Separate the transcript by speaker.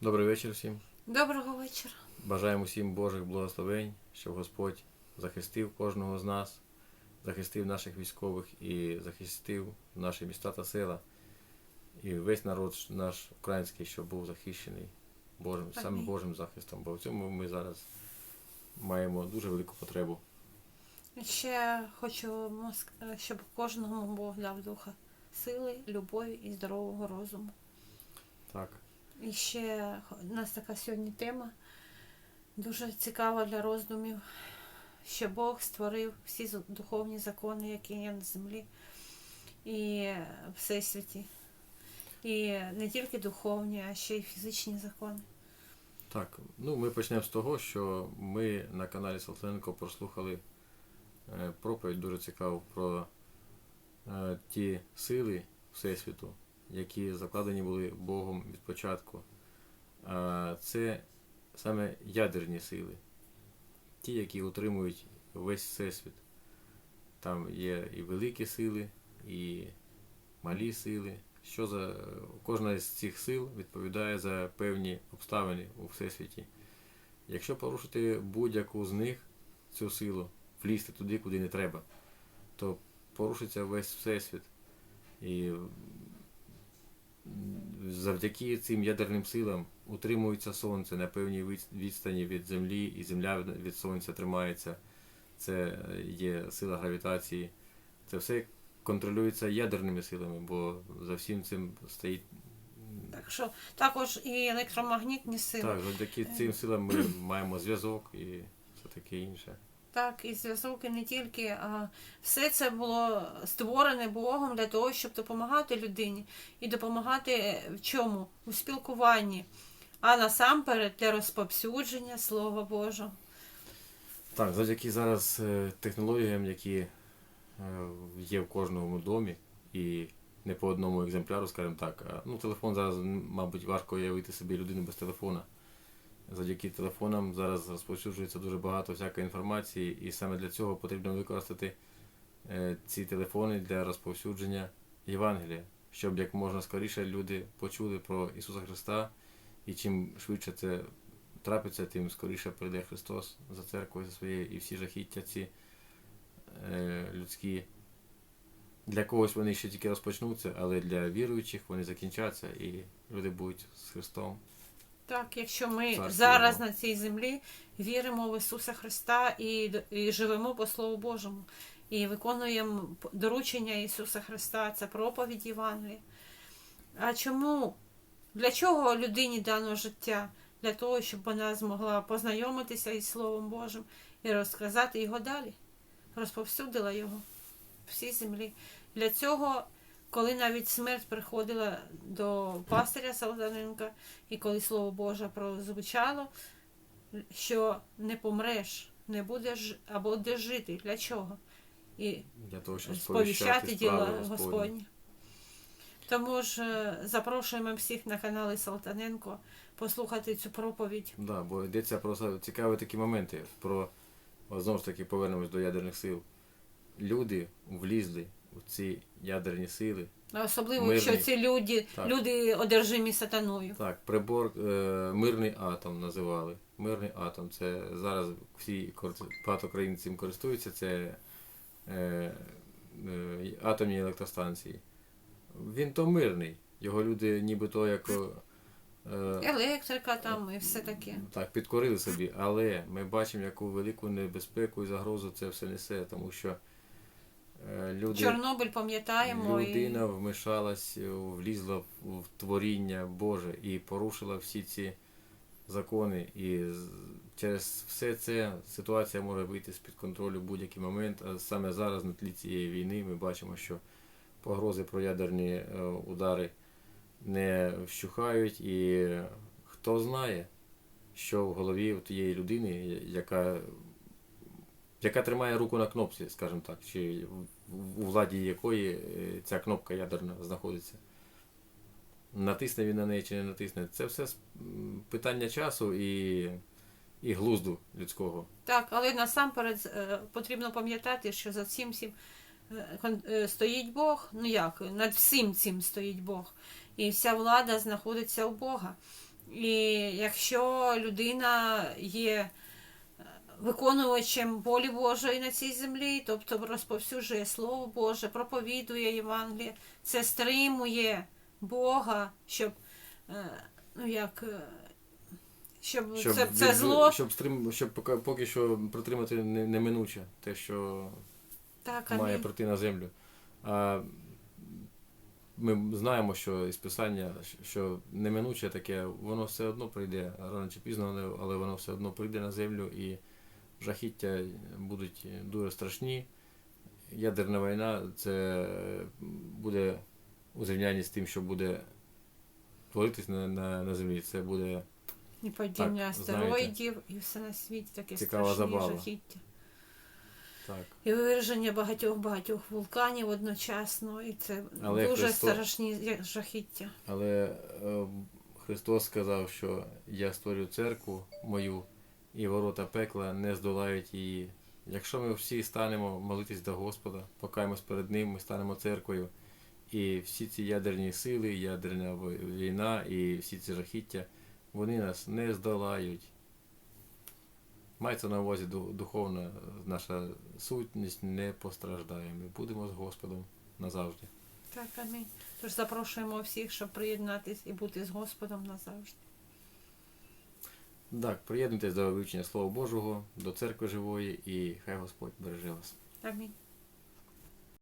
Speaker 1: Добрий вечір всім.
Speaker 2: Доброго вечора.
Speaker 1: Бажаємо всім Божих благословень, щоб Господь захистив кожного з нас, захистив наших військових і захистив наші міста та села. І весь народ наш український, щоб був захищений Божим, саме Божим захистом. Бо в цьому ми зараз маємо дуже велику потребу.
Speaker 2: Ще хочу, щоб кожному Бог дав духа сили, любові і здорового розуму.
Speaker 1: Так.
Speaker 2: І ще у нас така сьогодні тема дуже цікава для роздумів, що Бог створив всі духовні закони, які є на землі і всесвіті. І не тільки духовні, а ще й фізичні закони.
Speaker 1: Так, ну ми почнемо з того, що ми на каналі Салтаненко прослухали е, проповідь дуже цікаву про е, ті сили Всесвіту, які закладені були Богом від початку. Це саме ядерні сили, ті, які утримують весь Всесвіт. Там є і великі сили, і малі сили. Що за кожна з цих сил відповідає за певні обставини у всесвіті. Якщо порушити будь-яку з них цю силу, влізти туди, куди не треба, то порушиться весь всесвіт. І завдяки цим ядерним силам утримується сонце на певній відстані від землі, і земля від- сонця тримається. Це є сила гравітації. Це все контролюється ядерними силами, бо за всім цим стоїть.
Speaker 2: Так що також і електромагнітні сили.
Speaker 1: Так, завдяки цим силам ми маємо зв'язок і все таке інше.
Speaker 2: Так, і зв'язок і не тільки, а все це було створене Богом для того, щоб допомагати людині і допомагати в чому? У спілкуванні, а насамперед для розповсюдження Слова Божого.
Speaker 1: Так, завдяки зараз е, технологіям, які е, є в кожному домі, і не по одному екземпляру, скажімо так. Ну, телефон зараз, мабуть, важко уявити собі людину без телефона. Завдяки телефонам зараз розповсюджується дуже багато всякої інформації, і саме для цього потрібно використати е, ці телефони для розповсюдження Євангелія, щоб як можна скоріше люди почули про Ісуса Христа, і чим швидше це трапиться, тим скоріше прийде Христос за церквою за своєю, і всі жахіття ці е, людські. Для когось вони ще тільки розпочнуться, але для віруючих вони закінчаться, і люди будуть з Христом.
Speaker 2: Так, якщо ми
Speaker 1: Царство
Speaker 2: зараз
Speaker 1: Його.
Speaker 2: на цій землі віримо в Ісуса Христа і, і живемо по Слову Божому, і виконуємо доручення Ісуса Христа, це проповідь Євангелія. А чому? Для чого людині дано життя? Для того, щоб вона змогла познайомитися із Словом Божим і розказати його далі, розповсюдила його всій землі. Для цього, коли навіть смерть приходила до пастиря Солданенка, і коли Слово Боже прозвучало, що не помреш, не будеш або будеш жити. Для чого? І
Speaker 1: Для того, щоб
Speaker 2: сповіщати
Speaker 1: справи Господні.
Speaker 2: Тому ж е, запрошуємо всіх на канали Салтаненко послухати цю проповідь.
Speaker 1: Да, бо йдеться про цікаві такі моменти. Про знову ж таки повернемось до ядерних сил. Люди влізли ці ядерні сили.
Speaker 2: Особливо,
Speaker 1: Мирний.
Speaker 2: якщо ці люди,
Speaker 1: Так.
Speaker 2: люди одержимі сатаною.
Speaker 1: Так, прибор е, мирний атом називали. Мирний атом. Це зараз всі багато країн цим користуються. Це е, е, атомні електростанції. Він то мирний. Його люди нібито як. е,
Speaker 2: Електрика там і все таке.
Speaker 1: Так, підкорили собі, але ми бачимо, яку велику небезпеку і загрозу це все несе, тому що люди,
Speaker 2: Чорнобиль пам'ятаємо. І...
Speaker 1: людина вмішалась, е, влізла в, творіння Боже і порушила всі ці закони. І через все це ситуація може вийти з-під контролю в будь-який момент. А саме зараз на тлі цієї війни ми бачимо, що погрози про ядерні е, удари не вщухають, і хто знає, що в голові тієї людини, яка, яка тримає руку на кнопці, скажімо так, чи у владі якої е, ця кнопка ядерна знаходиться. Натисне він на неї чи не натисне. Це все питання часу і, і глузду людського.
Speaker 2: Так, але насамперед е, потрібно пам'ятати, що за цим всім е, стоїть Бог. Ну як, над всім цим стоїть Бог. І вся влада знаходиться у Бога. І якщо людина є виконувачем волі Божої на цій землі, тобто розповсюджує Слово Боже, проповідує Євангеліє, це стримує Бога, щоб е, ну як. е, Щоб,
Speaker 1: Щоб,
Speaker 2: це, це
Speaker 1: від-
Speaker 2: зло
Speaker 1: щоб, стрим, щоб поки, поки що протримати неминуче те, що
Speaker 2: так,
Speaker 1: має прийти на землю. А ми знаємо, що із Писання, що неминуче таке, воно все одно прийде рано чи пізно, але воно все одно прийде на землю і жахіття будуть дуже страшні. Ядерна війна це буде у зрівнянні з тим, що буде творитись на, на, на землі. Це буде
Speaker 2: І падіння
Speaker 1: Так, знаєте,
Speaker 2: і все на світі таке страшні
Speaker 1: забава.
Speaker 2: жахіття.
Speaker 1: так.
Speaker 2: І вираження багатьох багатьох вулканів одночасно, і це
Speaker 1: Але
Speaker 2: дуже
Speaker 1: Христо-
Speaker 2: страшні жахіття.
Speaker 1: Але е, Христос сказав, що я створю церкву мою, і ворота пекла не здолають її. Якщо ми всі станемо молитись до Господа, покаємось перед Ним, ми станемо церквою, і всі ці ядерні сили, ядерна війна і всі ці жахіття, вони нас не здолають. Мається на увазі духовна наша сутність не постраждає. Ми будемо з Господом назавжди.
Speaker 2: Так, амінь. Тож запрошуємо всіх, щоб приєднатись і бути з Господом назавжди.
Speaker 1: Так, приєднуйтесь до вивчення Слова Божого, до церкви живої, і хай Господь береже вас.
Speaker 2: Амінь.